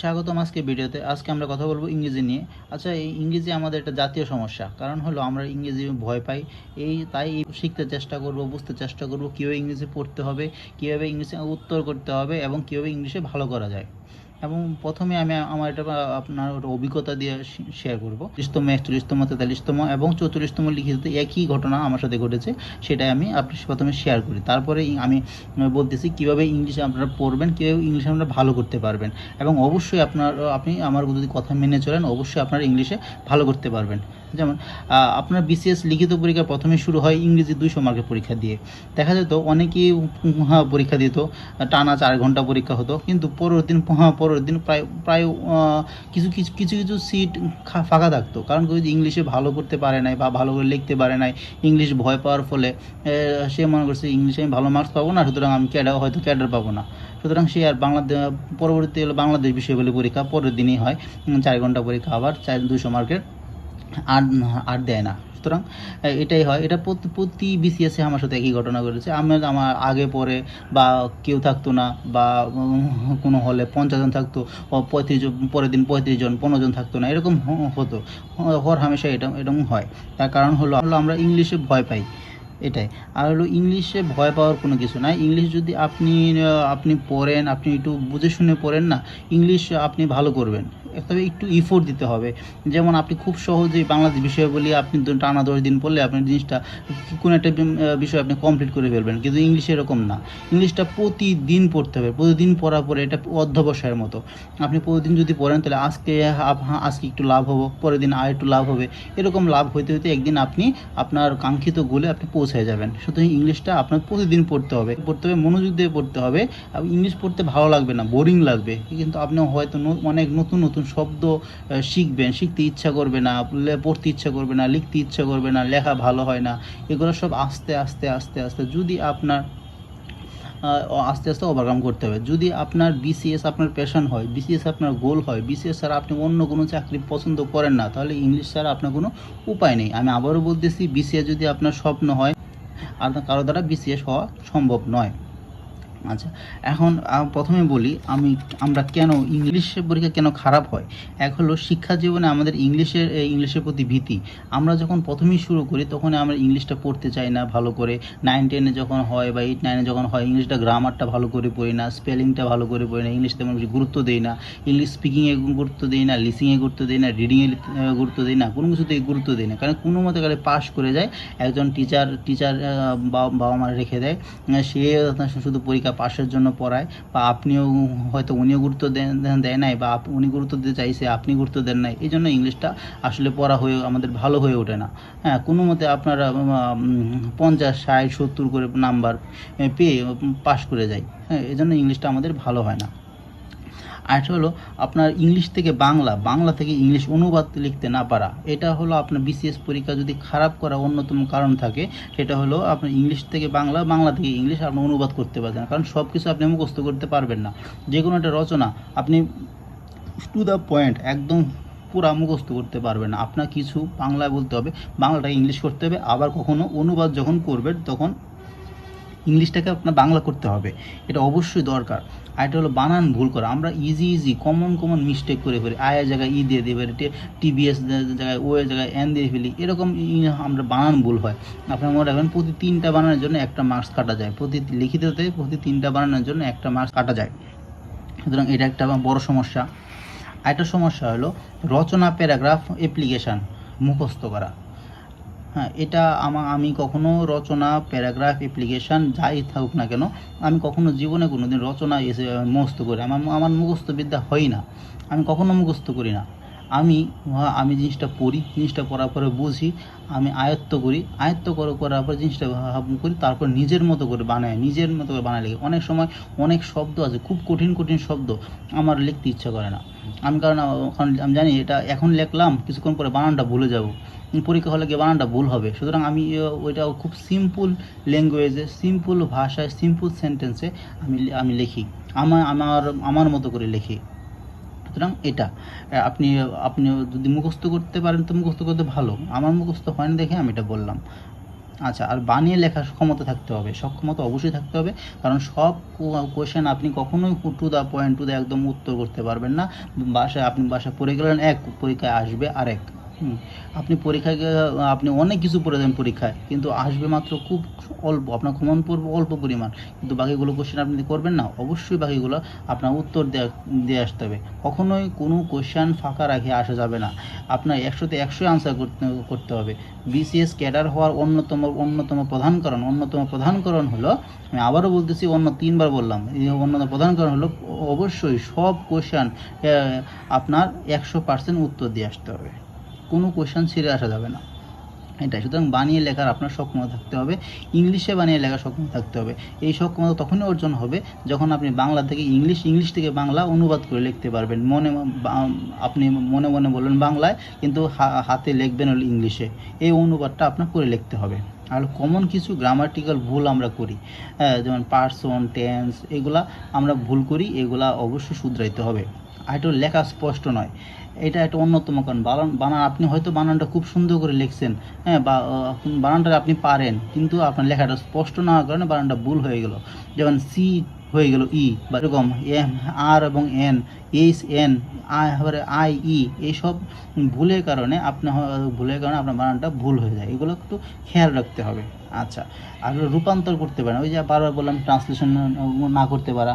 স্বাগতম আজকে ভিডিওতে। আজকে আমরা কথা বলব ইংরেজি নিয়ে। আচ্ছা এই ইংরেজি আমাদের একটা জাতীয় সমস্যা। কারণ হলো আমরা ইংরেজি ভয় পাই। এই, তাই শিখতে চেষ্টা করব, বুঝতে চেষ্টা করব কীভাবে ইংরেজি পড়তে হবে, কীভাবে ইংরেজি উত্তর করতে হবে এবং কীভাবে ইংলিশে ভালো করা যায়। এবং প্রথমে আমি আমার এটা, আপনার অভিজ্ঞতা দিয়ে শেয়ার করব। ত্রিশতম একচল্লিশতম তেতাল্লিশতম এবং চৌচল্লিশতম লিখিত একই ঘটনা আমার সাথে ঘটেছে, সেটাই আমি আপনার প্রথমে শেয়ার করি। তারপরে আমি বলতেছি কীভাবে ইংলিশ আপনারা পড়বেন, কীভাবে ইংলিশ আপনারা ভালো করতে পারবেন এবং অবশ্যই আপনার, আপনি আমার যদি কথা মেনে চলেন, অবশ্যই আপনারা ইংলিশে ভালো করতে পারবেন। যেমন আপনার বিসিএস লিখিত পরীক্ষা প্রথমে শুরু হয় ইংরেজি দুইশো মার্কের পরীক্ষা দিয়ে। দেখা যেত অনেকেই পরীক্ষা দিত, টানা চার ঘণ্টা পরীক্ষা হতো, কিন্তু পরের দিন পরের দিন প্রায় প্রায় কিছু কিছু কিছু কিছু সিট ফাঁকা থাকতো। কারণ কেউ ইংলিশে ভালো করতে পারে নাই বা ভালো করে লিখতে পারে নাই, ইংলিশ ভয় পাওয়ার ফলে সে মনে করছে ইংলিশে আমি ভালো মার্কস পাবো না, সুতরাং আমি ক্যাডার হয়তো ক্যাডার পাবো না। সুতরাং সে আর বাংলাদেশ পরবর্তী হলো বাংলাদেশ বিষয়গুলি পরীক্ষা, পরের দিনই হয় চার ঘণ্টা পরীক্ষা আবার, চার দুশো মার্কের আর আর দেয় না। সুতরাং এটাই হয়। এটা প্রতি বিসিএসে আমার সাথে একই ঘটনা ঘটেছে। আমি আমার আগে পরে বা কেউ থাকতো না বা কোনো হলে পঞ্চাশ জন থাকতো পঁয়ত্রিশ জন, পরের দিন পঁয়ত্রিশ জন, পনেরো জন থাকতো না। এরকম হতো। হর হামেশা এটা, এরকম হয়। তার কারণ হলো হলো আমরা ইংলিশে ভয় পাই। এটাই। আর হলো, ইংলিশে ভয় পাওয়ার কোনো কিছু নাই। ইংলিশ যদি আপনি আপনি পড়েন, আপনি একটু বুঝে শুনে পড়েন না, ইংলিশ আপনি ভালো করবেন। তবে একটু ইফোর্ট দিতে হবে। যেমন আপনি খুব সহজেই বাংলাদেশ বিষয় বলি, আপনি টানা দশ দিন পড়লে আপনি জিনিসটা কোনো একটা বিষয় আপনি কমপ্লিট করে ফেলবেন। কিন্তু ইংলিশে এরকম না। ইংলিশটা প্রতিদিন পড়তে হবে। প্রতিদিন পড়ার পরে এটা অধ্যবসায়ের মতো। আপনি প্রতিদিন যদি পড়েন, তাহলে আজকে আজকে একটু লাভ হব, পরের দিন আর একটু লাভ হবে। এরকম লাভ হইতে হইতে একদিন আপনি আপনার কাঙ্ক্ষিত গোলে আপনি পৌঁছে যাবেন। সুতরাং ইংলিশটা আপনার প্রতিদিন পড়তে হবে। পড়তে হবে, মনোযোগ দিয়ে পড়তে হবে। ইংলিশ পড়তে ভালো লাগবে না বোরিং লাগবে। কিন্তু আপনি হয়তো অনেক নতুন নতুন শব্দ শিখবেন, শিখতে ইচ্ছা করবে না পড়তে ইচ্ছা করবে না, লিখতে ইচ্ছা করবে না, লেখা ভালো হয় না, এগুলো সব আস্তে আস্তে আস্তে আস্তে যদি আপনার আস্তে আস্তে ওভারকাম করতে হবে। যদি আপনার বিসিএস আপনার প্যাশন হয় বিসিএস আপনার গোল হয় বিসিএস ছাড়া আপনি অন্য কোনো চাকরি পছন্দ করেন না, তাহলে ইংলিশ ছাড়া আপনার কোনো উপায় নেই। আমি আবারও বলতেছি বিসিএস যদি আপনার স্বপ্ন হয়, আর কারও দ্বারা বিসিএস হওয়া সম্ভব নয়। আচ্ছা এখন প্রথমে বলি, আমি, আমরা কেন ইংলিশ পরীক্ষা কেন খারাপ হয়? এক হলো, শিক্ষা জীবনে আমাদের ইংলিশের ইংলিশের প্রতি ভীতি। আমরা যখন প্রথমেই শুরু করি তখন আমরা ইংলিশটা পড়তে চাই না ভালো করে। নাইন টেনে যখন হয় বা এইট নাইনে যখন হয়, ইংলিশটা গ্রামারটা ভালো করে পড়ি না স্পেলিংটা ভালো করে পড়ি না, ইংলিশ তেমন বেশি গুরুত্ব দিই না। ইংলিশ স্পিকিংয়ে গুরুত্ব দিই না লিসিংয়ে গুরুত্ব দিই না রিডিংয়ে গুরুত্ব দিই না, কোনো কিছুতেই গুরুত্ব দিই না। কারণ কোনো মতে গেলে পাস করে যায়, একজন টিচার টিচার বাবা মা রেখে দেয়, সে শুধু পরীক্ষা পাশের জন্য পড়ায়, বা আপনিও হয়তো উনিও গুরুত্ব দেন দেয় নাই, বা উনি গুরুত্ব দিতে চাইছে, আপনি গুরুত্ব দেন নাই, এই জন্য ইংলিশটা আসলে পড়া হয়ে, আমাদের ভালো হয়ে ওঠে না। হ্যাঁ কোনো মতে আপনারা পঞ্চাশ, ষাট, সত্তর করে নাম্বার পেয়ে পাশ করে যায় হ্যাঁ এই জন্য ইংলিশটা আমাদের ভালো হয় না। আরেকটা হলো আপনার ইংলিশ থেকে বাংলা বাংলা থেকে ইংলিশ অনুবাদ লিখতে না পারা। এটা হলো আপনার বিসিএস পরীক্ষা যদি খারাপ করার অন্যতম কারণ থাকে, সেটা হলো আপনার ইংলিশ থেকে বাংলা বাংলা থেকে ইংলিশ আপনি অনুবাদ করতে পারবেন কারণ সব কিছু আপনি মুখস্থ করতে পারবেন না। যে কোনো একটা রচনা আপনি টু দ্য পয়েন্ট একদম পুরা মুখস্থ করতে পারবেন না। আপনার কিছু বাংলায় বলতে হবে, বাংলাটাকে ইংলিশ করতে হবে। আবার কখনো অনুবাদ যখন করবেন, তখন ইংলিশটাকে আপনার বাংলা করতে হবে। এটা অবশ্যই দরকার। আর এটা হলো বানান ভুল করা। আমরা easy easy common common mistake করে ফেলি। আয়ের জায়গায় ই দিয়ে দিই টিবিএস জায়গায় ও এর জায়গায় এন দিয়ে ফেলি। এরকম আমরা বানান ভুল হয়। আপনার মনে রাখবেন, প্রতি তিনটা বানানোর জন্য একটা মার্কস কাটা যায়। প্রতি লিখিততে প্রতি তিনটা বানানোর জন্য একটা মার্কস কাটা যায়। সুতরাং এটা একটা বড় সমস্যা। আরেকটা সমস্যা হলো, রচনা, প্যারাগ্রাফ অ্যাপ্লিকেশান মুখস্থ করা। হ্যাঁ এটা আমা, আমি কখনো রচনা, প্যারাগ্রাফ অ্যাপ্লিকেশান যাই থাকুক না কেন, আমি কখনো জীবনে কোনো দিন রচনা এসে মুখস্থ করি আমার আমার মুখস্থ বিদ্যা হয় না। আমি কখনো মুখস্থ করি না। আমি আমি জিনিসটা পড়ি, জিনিসটা পড়ার পরে বুঝি, আমি আয়ত্ত করি। আয়ত্ত করে, করার পর জিনিসটা করি, তারপর নিজের মতো করে বানাই, নিজের মতো করে বানাই লিখি। অনেক সময় অনেক শব্দ আছে, খুব কঠিন কঠিন শব্দ আমার লিখতে ইচ্ছা করে না। আমি কারণ আমি জানি এটা এখন লিখলাম, কিছুক্ষণ পরে বানানটা ভুলে যাব। পরীক্ষা হলে গিয়ে বানানটা ভুল হবে। সুতরাং আমি ওইটা খুব সিম্পল ল্যাঙ্গুয়েজে সিম্পল ভাষায় সিম্পল সেন্টেন্সে আমি আমি লিখি। আমার আমার আমার মতো করে লিখি। সুতরাং এটা। আপনি আপনি যদি মুখস্থ করতে পারেন তো মুখস্থ করতে ভালো। আমার মুখস্থ হয় না দেখে আমি এটা বললাম। আচ্ছা আর বানিয়ে লেখার ক্ষমতা থাকতে হবে। সক্ষমতা অবশ্যই থাকতে হবে। কারণ সব কোয়েশ্চেন আপনি কখনোই to the point to the একদম উত্তর করতে পারবেন না। বাসায়, আপনি বাসায় পড়ে গেলেন, এক পরীক্ষায় আসবে আরেক। হুম, আপনি পরীক্ষায় আপনি অনেক কিছু পড়ে দেন পরীক্ষায় কিন্তু আসবে মাত্র খুব অল্প আপনার কমন পড়বে অল্প পরিমাণ কিন্তু বাকিগুলো কোশ্চেন আপনি করবেন না অবশ্যই বাকিগুলো আপনার উত্তর দেওয়া দিয়ে আসতে হবে। কখনোই কোনো কোশ্চেন ফাঁকা রাখে আসা যাবে না। আপনার একশোতে একশোই আনসার করতে করতে হবে। বিসিএস ক্যাডার হওয়ার অন্যতম অন্যতম প্রধান কারণ অন্যতম প্রধান কারণ হলো আমি আবারও বলতেছি অন্য তিনবার বললাম অন্যতম প্রধান কারণ হলো অবশ্যই সব কোশ্চেন আপনার একশো পার্সেন্ট উত্তর দিয়ে আসতে হবে। কোনো কোশ্চেন ছেড়ে আসা যাবে না। এটাই। সুতরাং বানিয়ে লেখার আপনার সক্ষমতা থাকতে হবে। ইংলিশে বানিয়ে লেখার সক্ষমতা থাকতে হবে। এই সক্ষমতা তখনই অর্জন হবে যখন আপনি বাংলা থেকে ইংলিশ ইংলিশ থেকে বাংলা অনুবাদ করে লিখতে পারবেন। মনে আপনি মনে মনে বলবেন বাংলায়, কিন্তু হাতে লিখবেন হলো ইংলিশে। এই অনুবাদটা আপনার করে লিখতে হবে। আর কমন কিছু গ্রামাটিক্যাল ভুল আমরা করি। যেমন পার্সন টেন্স এগুলা আমরা ভুল করি। এগুলা অবশ্যই শুধরাইতে হবে। আর এটা লেখা স্পষ্ট নয়। এটা একটা অন্যতম কারণ। বানান বানান, আপনি হয়তো বানানটা খুব সুন্দর করে লিখছেন হ্যাঁ বা বানানটা আপনি পারেন, কিন্তু আপনার লেখাটা স্পষ্ট না হওয়ার কারণে বানানটা ভুল হয়ে গেল। যেমন সি হয়ে গেল ই বা এরকম এম আর এবং এন এইচ এন এবারে আই ই এইসব ভুলের কারণে আপনার ভুলের কারণে আপনার বানানটা ভুল হয়ে যায়। এগুলো একটু খেয়াল রাখতে হবে। আচ্ছা আর রূপান্তর করতে পারেন। ওই যে বারবার বললাম ট্রান্সলেশন না করতে পারা।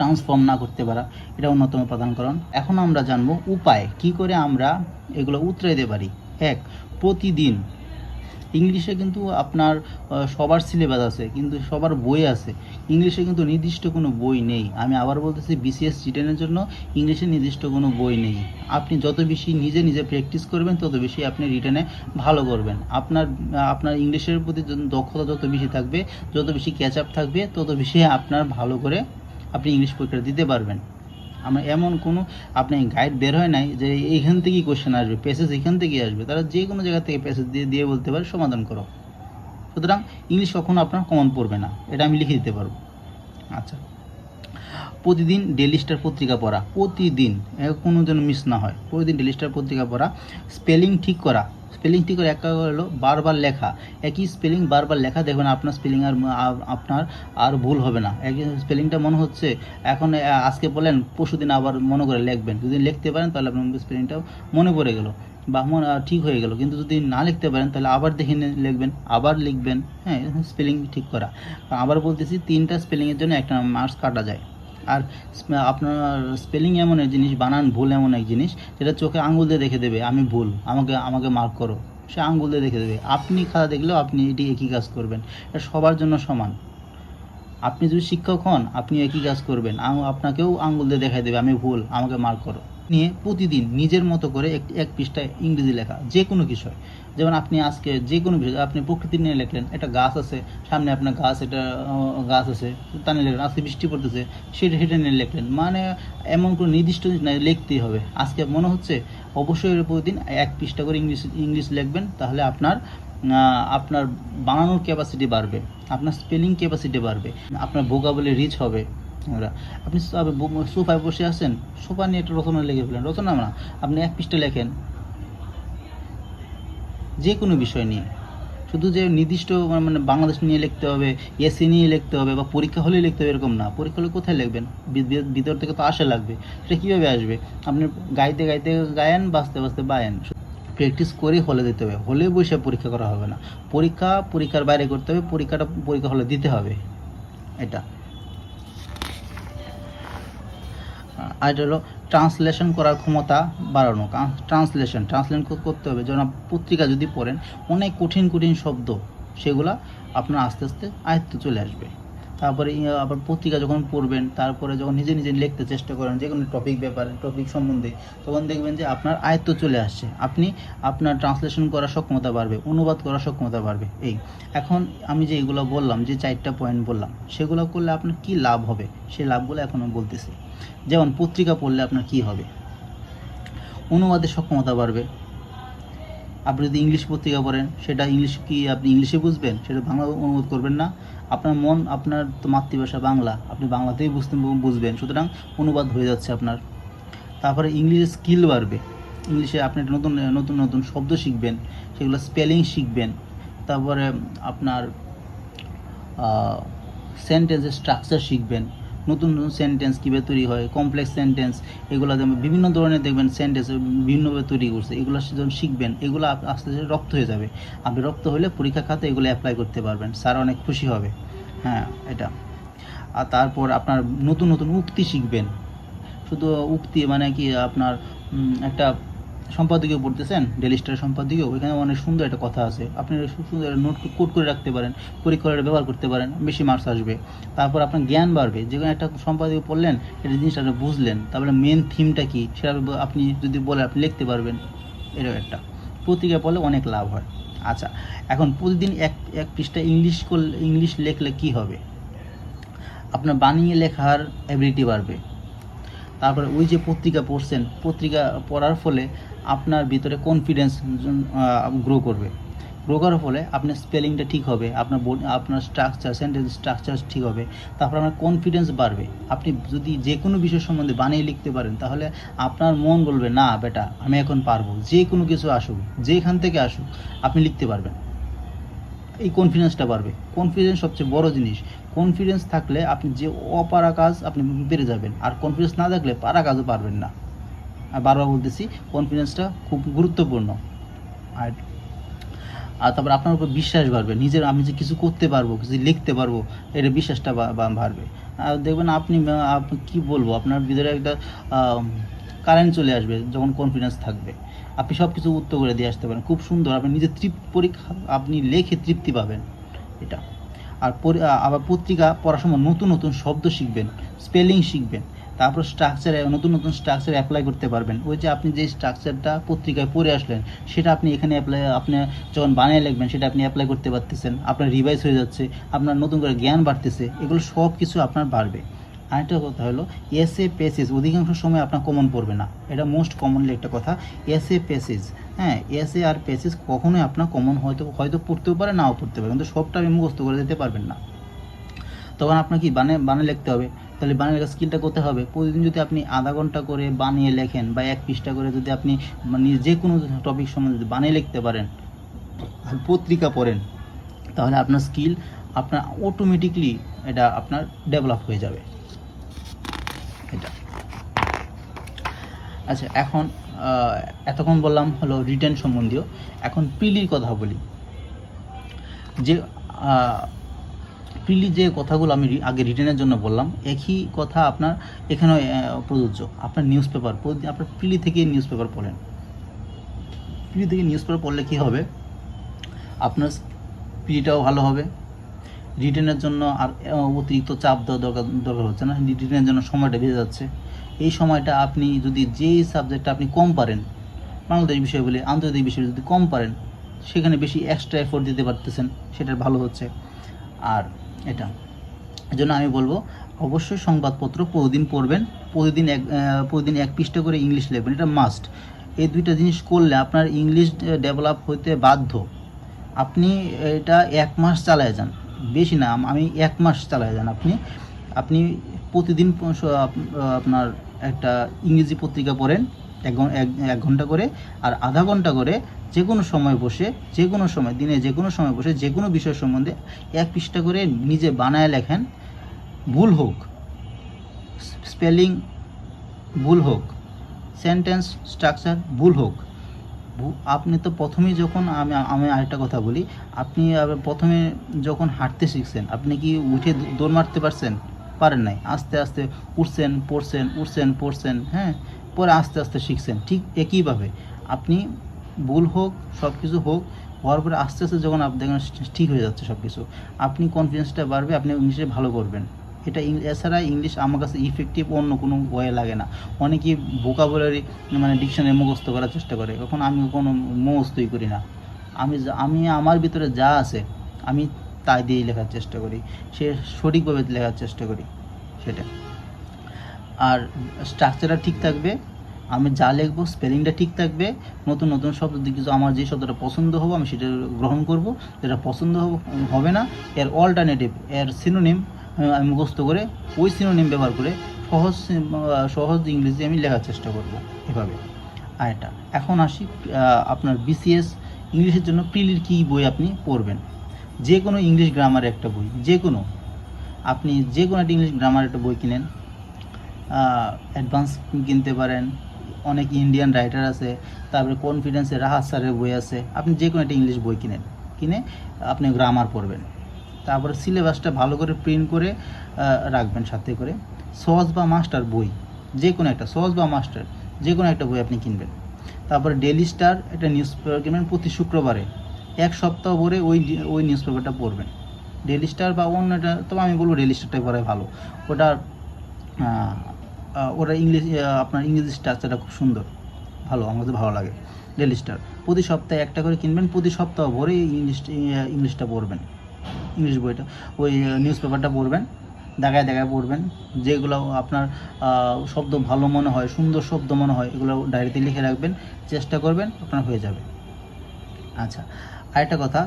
ট্রান্সফর্ম না করতে পারা, এটা অন্যতম প্রধান কারণ। এখন আমরা জানব উপায়, কি করে আমরা এগুলো উতরে দিতে পারি। এক, প্রতিদিন। ইংলিশে কিন্তু আপনার সবার সিলেবাস আছে, কিন্তু সবার বই আছে। ইংলিশে কিন্তু নির্দিষ্ট কোনো বই নেই। আমি আবার বলতেছি বিসিএস রিটেনের জন্য ইংলিশে নির্দিষ্ট কোনো বই নেই। আপনি যত বেশি নিজে নিজে প্র্যাকটিস করবেন, তত বেশি আপনি রিটার্নে ভালো করবেন। আপনার আপনার ইংলিশের প্রতি দক্ষতা যত বেশি থাকবে, যত বেশি ক্যাচ আপ থাকবে, তত বেশি আপনার ভালো করে আপনি ইংলিশ পরীক্ষা দিতে পারবেন। আমরা এমন কোনো আপনি গাইড বের হয় নাই যে এইখান থেকেই কোশ্চেন আসবে প্যাসেজ এখান থেকেই আসবে। তারা যে কোনো জায়গা থেকে প্যাসেজ দিয়ে দিয়ে বলতে পারে, সমাধান করো। সুতরাং ইংলিশ কখনো আপনার কমন পড়বে না। এটা আমি লিখে দিতে পারব। আচ্ছা। প্রতিদিন ডেলি স্টার পত্রিকা পড়া। প্রতিদিন। কোনো যেন মিস না হয়। প্রতিদিন ডেলি স্টার পত্রিকা পড়া। স্পেলিং ঠিক করা। স্পেলিং ঠিক করে একটা হলো বারবার লেখা। একই স্পেলিং বারবার লেখা দেখবেন আপনার স্পেলিং আর আপনার আর ভুল হবে না। একই স্পেলিংটা মনে হচ্ছে এখন আজকে বলেন পরশুদিন আবার মনে করে লিখবেন। যদি লিখতে পারেন, তাহলে আপনার স্পেলিংটাও মনে পড়ে গেল বা মনে ঠিক হয়ে গেল। কিন্তু যদি না লিখতে পারেন, তাহলে আবার দেখে লিখবেন, আবার লিখবেন। হ্যাঁ স্পেলিং ঠিক করা। আবার বলতেছি, তিনটা স্পেলিংয়ের জন্য একটা মার্কস কাটা যায়। আর আপনার স্পেলিং এমন এক জিনিস, বানান ভুল এমন এক জিনিস, যেটা চোখে আঙুল দিয়ে দেখে দেবে, আমি ভুল, আমাকে আমাকে মার্ক করো। সে আঙুল দিয়ে দেখে দেবে। আপনি খাতা দেখলেও আপনি এটি একই কাজ করবেন। এটা সবার জন্য সমান। আপনি যদি শিক্ষক হন, আপনি একই কাজ করবেন। আপনাকেও আঙুল দিয়ে দেখাই দেবে, আমি ভুল, আমাকে মার্ক করো। নিয়ে প্রতিদিন নিজের মতো করে একটি এক পৃষ্ঠায় ইংরেজি লেখা, যে কোনো বিষয়। যেমন আপনি আজকে যে কোনো বিষয়, আপনি প্রকৃতি নিয়ে লিখলেন, একটা গাছ আছে, সামনে আপনার গাছ, এটা গাছ আছে, তা নিয়ে লিখলেন, আজকে বৃষ্টি পড়তেছে, সেটা সেটা নিয়ে লিখলেন। মানে এমন কোনো নির্দিষ্ট নাই লিখতেই হবে। আজকে মনে হচ্ছে অবশ্যই প্রতিদিন এক পৃষ্ঠা করে ইংলিশ ইংলিশ লিখবেন, তাহলে আপনার আপনার বানানোর ক্যাপাসিটি বাড়বে, আপনার স্পেলিং ক্যাপাসিটি বাড়বে, আপনার ভোকাবলি রিচ হবে। ওরা। আপনি সোফায় বসে আছেন, সোফা নিয়ে একটা রচনা লিখে ফেলেন। রচনা না আপনি এক পৃষ্ঠা লেখেন। যে কোনো বিষয় নিয়ে। শুধু যে নির্দিষ্ট মানে- মানে বাংলাদেশ নিয়ে লিখতে হবে, এসি নিয়ে লিখতে হবে, বা পরীক্ষা হলে লিখতে হবে, এরকম না। পরীক্ষা হলে কোথায় লিখবেন? ভিতর থেকে তো আসা লাগবে। সেটা কীভাবে আসবে? আপনি গাইতে গাইতে গায়েন, বাঁচতে বাঁচতে বায়েন। প্র্যাকটিস করে হলে দিতে হবে। হলে বসে পরীক্ষা করা হবে না। পরীক্ষা, পরীক্ষার বাইরে করতে হবে, পরীক্ষাটা, পরীক্ষা হলে দিতে হবে। এটা। আর এটা হলো ট্রান্সলেশন করার ক্ষমতা বাড়ানো। ট্রান্সলেশন ট্রান্সলেশন করতে হবে। যেমন পত্রিকা যদি পড়েন, অনেক কঠিন কঠিন শব্দ, সেগুলা আপনার আস্তে আস্তে আয়ত্ত চলে আসবে। তারপরে আবার পত্রিকা যখন পড়বেন, তারপরে যখন নিজে নিজে লিখতে চেষ্টা করেন, যে কোনো টপিক ব্যাপারে টপিক সম্বন্ধে, তখন দেখবেন যে আপনার আয়ত্ত চলে আসছে। আপনি আপনার ট্রান্সলেশন করার সক্ষমতা বাড়বে, অনুবাদ করার সক্ষমতা বাড়বে। এই, এখন আমি যে এগুলো বললাম, যে চারটা পয়েন্ট বললাম, সেগুলো করলে আপনার কি লাভ হবে? সেই লাভগুলো এখন আমি বলতেছি। যেমন পত্রিকা পড়লে আপনার কি হবে? অনুবাদের সক্ষমতা বাড়বে আপনি যদি ইংলিশ পত্রিকা পড়েন, সেটা ইংলিশ কি আপনি ইংলিশে বুঝবেন? সেটা বাংলা অনুবাদ করবেন না। আপনার মন, আপনার তো মাতৃভাষা বাংলা, আপনি বাংলাতেই বুঝতে বুঝবেন। সুতরাং অনুবাদ হয়ে যাচ্ছে আপনার। তারপরে ইংলিশে স্কিল বাড়বে। ইংলিশে আপনি নতুন নতুন নতুন শব্দ শিখবেন, সেগুলো স্পেলিং শিখবেন। তারপরে আপনার সেন্টেন্সের স্ট্রাকচার শিখবেন। নতুন নতুন সেন্টেন্স কীভাবে তৈরি হয় কমপ্লেক্স সেন্টেন্স এগুলো বিভিন্ন ধরনের দেখবেন সেন্টেন্স বিভিন্নভাবে তৈরি করছে। এগুলো যখন শিখবেন, এগুলো আস্তে আস্তে রপ্ত হয়ে যাবে। আপনি রপ্ত হলে পরীক্ষা খাতে এগুলো অ্যাপ্লাই করতে পারবেন। স্যার অনেক খুশি হবে। হ্যাঁ এটা। আর তারপর আপনার নতুন নতুন উক্তি শিখবেন। শুধু উক্তি মানে কি আপনার একটা সম্পাদকীয় পড়তেছেন ডেলি স্টার সম্পাদকীয়, ওইখানে অনেক সুন্দর একটা কথা আছে। আপনি সুন্দর নোট কোট করে রাখতে পারেন, পরীক্ষার ব্যবহার করতে পারেন, বেশি মার্কস আসবে। তারপর আপনার জ্ঞান বাড়বে। যে কোনো একটা সম্পাদকীয় পড়লেন, এটা জিনিসটা আপনি বুঝলেন। তারপরে মেন থিমটা কি? সেটা আপনি যদি বলে আপনি লিখতে পারবেন। এরকম একটা। পত্রিকা পড়লে অনেক লাভ হয়। আচ্ছা এখন প্রতিদিন এক এক পৃষ্ঠা ইংলিশ করলে ইংলিশ লেখলে কি হবে? আপনার বানিয়ে লেখার অ্যাবিলিটি বাড়বে। তারপরে ওই যে পত্রিকা পড়ছেন, পত্রিকা পড়ার ফলে আপনার ভিতরে কনফিডেন্স গ্রো করবে। গ্রো করার ফলে আপনার স্পেলিংটা ঠিক হবে, আপনার আপনার স্ট্রাকচার সেন্টেন্স স্ট্রাকচার ঠিক হবে, তারপর আপনার কনফিডেন্স বাড়বে। আপনি যদি যে কোনো বিষয় সম্বন্ধে বানিয়ে লিখতে পারেন, তাহলে আপনার মন বলবে, না, বেটা, আমি এখন পারব। যে কোনো কিছু আসুক, যেখান থেকে আসুক, আপনি লিখতে পারবেন। এই কনফিডেন্সটা বাড়বে। কনফিডেন্স সবচেয়ে বড় জিনিস। কনফিডেন্স থাকলে আপনি যে অপারা কাজ আপনি পেরে যাবেন। আর কনফিডেন্স না থাকলে পারা কাজও পারবেন না। বারবার বলতেছি কনফিডেন্সটা খুব গুরুত্বপূর্ণ। আর আর তারপর আপনার উপর বিশ্বাস বাড়বে, নিজের আমি যে কিছু করতে পারব, কিছু লিখতে পারব, এটা বিশ্বাসটা বাড়বে। আর দেখবেন আপনি কি বলব, আপনার ভিতরে একটা কারেন্ট চলে আসবে, যখন কনফিডেন্স থাকবে। আপনি সব কিছু উত্তর করে দিয়ে আসতে পারেন। খুব সুন্দর, আপনি নিজের তৃপ্তি পরীক্ষা, আপনি লেখে তৃপ্তি পাবেন এটা। আর আবার পত্রিকা পড়ার সময় নতুন নতুন শব্দ শিখবেন স্পেলিং শিখবেন। তারপর স্ট্রাকচারে নতুন নতুন স্ট্রাকচার অ্যাপ্লাই করতে পারবেন। ওই যে আপনি যে স্ট্রাকচারটা পত্রিকায় পড়ে আসলেন, সেটা আপনি এখানে অ্যাপ্লাই আপনি যখন বানিয়ে লিখবেন, সেটা আপনি অ্যাপ্লাই করতে পারতেছেন। আপনার রিভাইজ হয়ে যাচ্ছে, আপনার নতুন করে জ্ঞান বাড়তেছে, এগুলো সব কিছু আপনার বাড়বে। আরেকটা কথা হলো এস এ পেসিস অধিকাংশ সময় আপনার কমন পড়বে না। এটা মোস্ট কমনলি একটা কথা। এস এ পেসিস হ্যাঁ এস এ আর পেসিস কখনোই আপনার কমন হয়তো হয়তো পড়তেও পারে, নাও পড়তে পারে, কিন্তু সবটা আপনি মুখস্থ করে দিতে পারবেন না। তখন আপনার কি বানে বানে লিখতে হবে। তাহলে বানিয়ে লেখার স্কিলটা করতে হবে? প্রতিদিন যদি আপনি আধা ঘণ্টা করে বানিয়ে লেখেন বা এক পৃষ্ঠা করে যদি আপনি মানে যে কোনো টপিক সম্বন্ধে যদি বানিয়ে লিখতে পারেন পত্রিকা পড়েন, তাহলে আপনার স্কিল আপনার অটোমেটিকলি এটা আপনার ডেভেলপ হয়ে যাবে। এটা। আচ্ছা এখন এতক্ষণ বললাম হলো রিটেন সম্বন্ধীয়। এখন প্রিলির কথা বলি। যে আহ, প্রিলি যে কথাগুলো আমি আগে রিটার্নের জন্য বললাম একই কথা আপনার এখানেও প্রযোজ্য। আপনার নিউজ পেপার আপনার প্রিলি থেকে নিউজ পেপার পড়েন। প্রিলি থেকে নিউজ পেপার পড়লে কী হবে? আপনার প্রিলিটাও ভালো হবে। রিটার্নের জন্য আর অতিরিক্ত চাপ দেওয়া দরকার দরকার হচ্ছে না। রিটেনের জন্য সময়টা বেড়ে যাচ্ছে। এই সময়টা আপনি যদি যেই সাবজেক্টটা আপনি কম পারেন বাংলাদেশ বিষয় বলে আন্তর্জাতিক বিষয় যদি কম পারেন সেখানে বেশি এক্সট্রা এফোর্ট দিতে পারতেছেন সেটা ভালো হচ্ছে। আর এটা। এজন্য আমি বলব, অবশ্যই সংবাদপত্র প্রতিদিন পড়বেন, প্রতিদিন এক প্রতিদিন এক পৃষ্ঠা করে ইংলিশ লিখবেন, এটা মাস্ট এই দুইটা জিনিস করলে আপনার ইংলিশ ডেভেলপ হতে বাধ্য। আপনি এটা এক মাস চালায় যান, বেশি না, আমি এক মাস চালায় যান আপনি। আপনি প্রতিদিন আপনার একটা ইংরেজি পত্রিকা পড়েন এক এক ঘণ্টা করে, আর আধা ঘণ্টা করে যে কোনো সময় বসে যে কোনো সময়, দিনে যে কোনো সময় বসে যে কোনো বিষয় সম্বন্ধে এক পৃষ্ঠা করে নিজে বানায় লেখেন, ভুল হোক, স্পেলিং ভুল হোক, সেন্টেন্স, স্ট্রাকচার ভুল হোক। আপনি তো প্রথমেই যখন আমি আমি আরেকটা কথা বলি, আপনি প্রথমে যখন হাঁটতে শিখছেন, আপনি কি উঠে দৌড় মারতে পারছেন? পারেন নাই। আস্তে আস্তে উঠছেন, পড়ছেন উঠছেন, পড়ছেন হ্যাঁ? পরে আস্তে আস্তে শিখছেন। ঠিক একইভাবে আপনি ভুল হোক সব কিছু হোক, হওয়ার পরে আস্তে আস্তে যখন আপনি দেখেন ঠিক হয়ে যাচ্ছে সব কিছু আপনি কনফিডেন্সটা বাড়বে, আপনি ইংলিশে ভালো করবেন। এটা এছাড়া ইংলিশ আমার কাছে ইফেক্টিভ অন্য কোনো ওয়ে লাগে না। অনেকেই ভোকাবুলারি মানে ডিকশনারি মুখস্থ করার চেষ্টা করে। কখন আমি কোনো মুখস্থই করি না। আমি আমি আমার ভিতরে যা আছে, আমি তাই দিয়েই লেখার চেষ্টা করি। সে সঠিকভাবে লেখার চেষ্টা করি। সেটা আর স্ট্রাকচারটা ঠিক থাকবে। আমি যা লিখব স্পেলিংটা ঠিক থাকবে, নতুন নতুন শব্দ কিছু আমার যে শব্দটা পছন্দ হবে, আমি সেটা গ্রহণ করব। যেটা পছন্দ হবে না। এর অল্টারনেটিভ এর সিনোনিম আমি মুখস্থ করে ওই সিনোনিম ব্যবহার করে সহজ সহজ ইংরেজি আমি লেখার চেষ্টা করব এভাবে। আর এটা এখন আসি আপনার বিসিএস ইংলিশের জন্য প্রিলির কী বই আপনি পড়বেন? যে কোনো ইংলিশ গ্রামার একটা বই, যে কোনো। আপনি যে কোনো একটা ইংলিশ গ্রামার একটা বই কিনেন। অ্যাডভান্স কিনতে পারেন। অনেক ইন্ডিয়ান রাইটার আছে, তারপরে কনফিডেন্সের রাহাত স্যারের বই আছে, আপনি যে কোনো একটা ইংলিশ বই কিনেন, কিনে আপনি গ্রামার পড়বেন। তারপরে সিলেবাসটা ভালো করে প্রিন্ট করে রাখবেন সাথে করে। সহজ বা মাস্টার বই যে কোনো একটা, সহজ বা মাস্টার যে কোনো একটা বই আপনি কিনবেন। তারপরে ডেলি স্টার একটা নিউজ পেপার কিনবেন প্রতি শুক্রবারে। এক সপ্তাহ ভরে ওই ওই নিউজ পেপারটা পড়বেন। ডেলি স্টার বা অন্য একটা, তবে আমি বলব ডেলি স্টারটাই পড়াই ভালো। ওটা ওটা ইংলিশ আপনার ইংরেজি স্ট্রাকচারটা খুব সুন্দর। ভালো আমাদের ভালো লাগে। Daily Star. প্রতি সপ্তাহে একটা করে কিনবেন, প্রতি সপ্তাহ ভরে ইংলিশ ইংলিশটা পড়বেন। ইংলিশ বইটা, ওই নিউজ পেপারটা পড়বেন, দেখায় দেখায় পড়বেন। যেগুলো আপনার শব্দ ভালো মনে হয়, সুন্দর শব্দ মনে হয়, এগুলো ডায়েরিতে লিখে রাখবেন, চেষ্টা করবেন, আপনার হয়ে যাবে। আচ্ছা আরেকটা কথা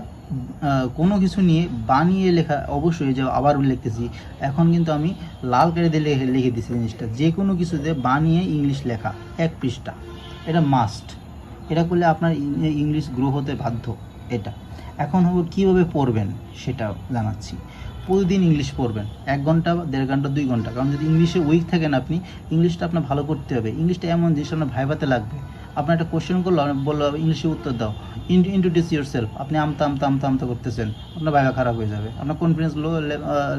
কোনো কিছু নিয়ে বানিয়ে লেখা, অবশ্যই যে আবার লিখতেছি এখন কিন্তু আমি লাল কালি দিয়ে লিখে লিখে দিচ্ছি জিনিসটা। যে কোনো কিছুতে বানিয়ে ইংলিশ লেখা, এক পৃষ্ঠা। এটা মাস্ট এটা করলে আপনার ইংলিশ গ্রো হতে বাধ্য, এটা। এখন হব কীভাবে পড়বেন সেটা জানাচ্ছি। প্রতিদিন ইংলিশ পড়বেন, এক ঘণ্টা, দেড় ঘণ্টা, দুই ঘণ্টা। কারণ যদি ইংলিশে উইক থাকেন আপনি, ইংলিশটা আপনার ভালো করতে হবে। ইংলিশটা এমন জিনিস আপনার ভাইভাতে লাগবে আপনার একটা কোশ্চেন করল বলল ইংলিশে উত্তর দাও। ইন্ট্রোডিউস ইউর সেলফ আপনি আমতা আমতা আমতা আমতা করতেছেন। আপনার ভাইবা খারাপ হয়ে যাবে। আপনার কনফিডেন্স লো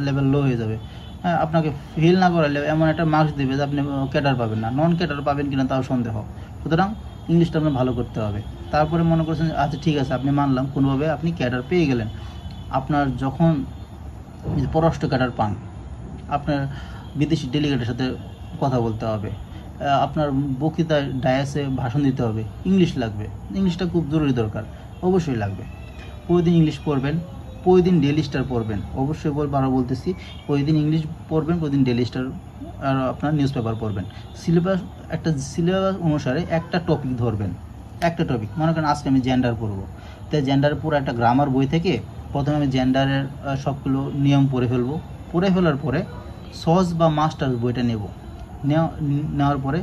লেভেল লো হয়ে যাবে। হ্যাঁ আপনাকে ফিল না করালে এমন একটা মার্কস দেবে যে আপনি ক্যাডার পাবেন না। নন ক্যাডার পাবেন কিনা তাও সন্দেহ। সুতরাং ইংলিশটা আপনার ভালো করতে হবে। তারপরে মনে করছেন আচ্ছা ঠিক আছে, আপনি মানলাম। কোনোভাবে আপনি ক্যাডার পেয়ে গেলেন। আপনার যখন পররাষ্ট্র ক্যাডার পান, আপনার বিদেশি ডেলিগেটের সাথে কথা বলতে হবে। আপনার বক্তৃতায় ডায়াসে ভাষণ দিতে হবে। ইংলিশ লাগবে। ইংলিশটা খুব জরুরি দরকার। অবশ্যই লাগবে। প্রতিদিন ইংলিশ পড়বেন, প্রতিদিন ডেলি স্টার পড়বেন। অবশ্যই বল বারো বলতেছি, প্রতিদিন ইংলিশ পড়বেন, প্রতিদিন ডেলি স্টার আর আপনার নিউজ পেপার পড়বেন। সিলেবাস, একটা সিলেবাস অনুসারে একটা টপিক ধরবেন। একটা টপিক মনে করেন আজকে আমি জেন্ডার পড়ব। তাই জেন্ডার পুরো একটা গ্রামার বই থেকে প্রথমে আমি জেন্ডারের সবগুলো নিয়ম পড়ে ফেলব। পড়ে ফেলার পরে সহজ বা মাস্টার্স বইটা নেব। নেওয়ার পরে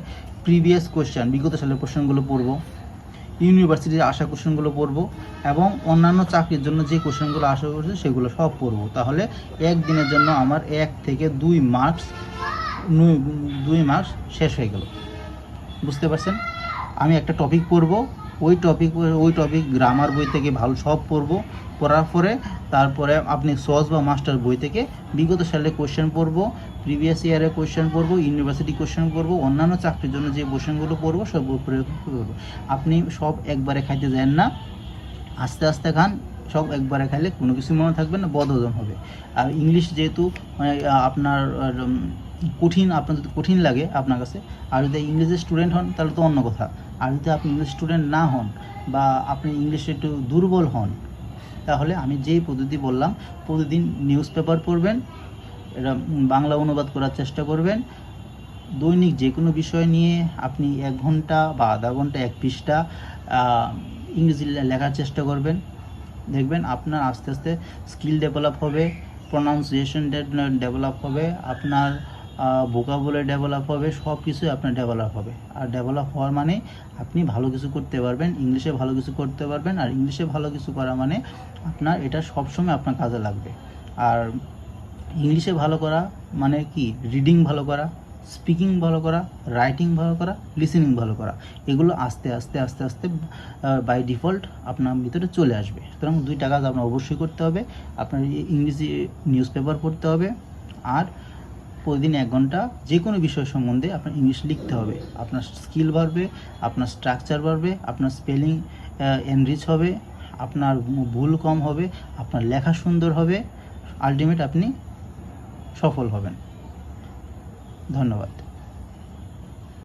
প্রিভিয়াস কোশ্চেন বিগত সালের কোশ্চেনগুলো পড়ব ইউনিভার্সিটির আসা কোশ্চেনগুলো পড়ব, এবং অন্যান্য চাকরির জন্য যে কোশ্চেনগুলো আসা করছে সেগুলো সব পড়ব। তাহলে একদিনের জন্য আমার এক থেকে দুই মার্কস দুই মার্কস শেষ হয়ে গেল। বুঝতে পারছেন? আমি একটা টপিক পড়ব ওই টপিক ওই টপিক গ্রামার বই থেকে ভালো সব পড়ব। পড়ার পরে তারপরে আপনি সহজ বা মাস্টার বই থেকে বিগত সালে কোশ্চেন পড়ব প্রিভিয়াস ইয়ারে কোশ্চেন পড়ব ইউনিভার্সিটি কোশ্চেন পড়ব অন্যান্য চাকরির জন্য যে কোশ্চেনগুলো পড়ব সব প্রয়োগ করব। আপনি সব একবারে খাইতে যান না। আস্তে আস্তে খান সব একবারে খাইলে কোনো কিছু মনে থাকবে না বদহজম হবে। আর ইংলিশ যেহেতু মানে, আপনার কঠিন আপনার যদি কঠিন লাগে আপনার কাছে, আর যদি ইংলিশের স্টুডেন্ট হন, তাহলে তো অন্য কথা। আর যদি আপনি ইংলিশ স্টুডেন্ট না হন বা আপনি ইংলিশে একটু দুর্বল হন, তাহলে আমি যেই পদ্ধতি বললাম, প্রতিদিন নিউজ পেপার পড়বেন এটা বাংলা অনুবাদ করার চেষ্টা করবেন। দৈনিক যে কোনো বিষয় নিয়ে আপনি এক ঘণ্টা বা আধা ঘণ্টা, এক পৃষ্ঠা ইংরেজি লেখার চেষ্টা করবেন। দেখবেন আপনার আস্তে আস্তে স্কিল ডেভেলপ হবে প্রনাউন্সিয়েশন ডেভেলপ হবে, আপনার ভোকাবুলারি ডেভেলপ হবে সব কিছুই আপনার ডেভেলপ হবে। আর ডেভেলপ হওয়ার মানে আপনি ভালো কিছু করতে পারবেন ইংলিশে ভালো কিছু করতে পারবেন, আর ইংলিশে ভালো কিছু করা মানে আপনার এটা সবসময় আপনার কাজে লাগবে। আর ইংলিশে ভালো করা মানে কি? রিডিং ভালো করা স্পিকিং ভালো করা রাইটিং ভালো করা লিসেনিং ভালো করা। এগুলো আস্তে আস্তে আস্তে আস্তে বাই ডিফল্ট আপনার ভিতরে চলে আসবে। সুতরাং দুইটা কাজ আপনার অবশ্যই করতে হবে। আপনার ইংরেজি নিউজ পেপার পড়তে হবে। আর প্রতিদিন এক ঘণ্টা যে কোনো বিষয় সম্বন্ধে আপনার ইংলিশ লিখতে হবে। আপনার স্কিল বাড়বে, আপনার স্ট্রাকচার বাড়বে, আপনার স্পেলিং এনরিচ হবে, আপনার ভুল কম হবে, আপনার লেখা সুন্দর হবে আলটিমেট আপনি সফল হবেন। ধন্যবাদ।